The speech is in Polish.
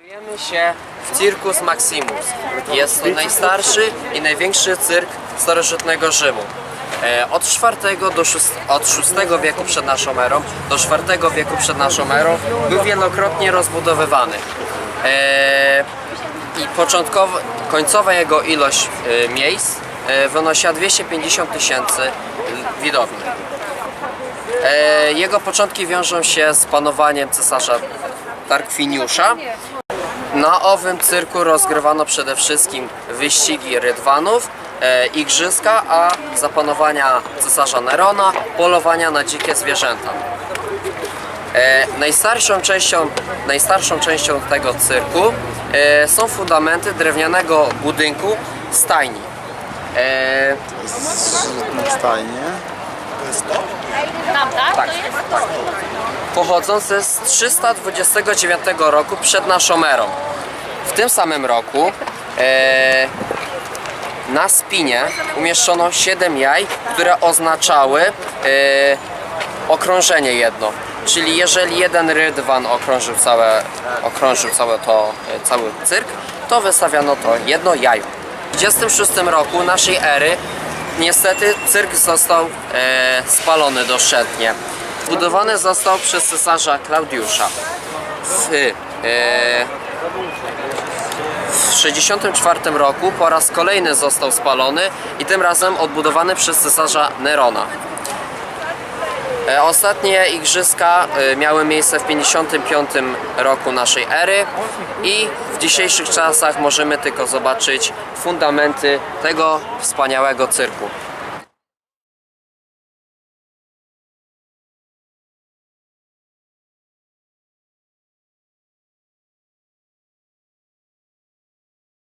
Znajdujemy się w Circus Maximus. Jest to najstarszy i największy cyrk starożytnego Rzymu. E, Od IV do VI, od VI wieku przed naszą erą do IV wieku przed naszą erą był wielokrotnie rozbudowywany. E, I początkowo, końcowa jego ilość e, miejsc wynosiła 250 tysięcy widowni. Jego początki wiążą się z panowaniem cesarza Tarkwiniusza. Na owym cyrku rozgrywano przede wszystkim wyścigi rydwanów, e, igrzyska, a za panowania cesarza Nerona polowania na dzikie zwierzęta. E, najstarszą, częścią, najstarszą częścią tego cyrku e, są fundamenty drewnianego budynku stajni. E, Stajnie. Tam, tak? Tak, To jest? Pochodzące z 329 roku przed naszą erą. W tym samym roku e, na spinie umieszczono 7 jaj, które oznaczały e, okrążenie jedno. Czyli jeżeli jeden rydwan okrążył całe, okrążył całe to, e, cały cyrk, to wystawiano to jedno jajo. W 26 roku naszej ery niestety cyrk został e, spalony doszczętnie. Budowany został przez cesarza Klaudiusza. W, e, w 64 roku po raz kolejny został spalony i tym razem odbudowany przez cesarza Nerona. E, Ostatnie igrzyska e, miały miejsce w 55 roku naszej ery i w dzisiejszych czasach możemy tylko zobaczyć fundamenty tego wspaniałego cyrku.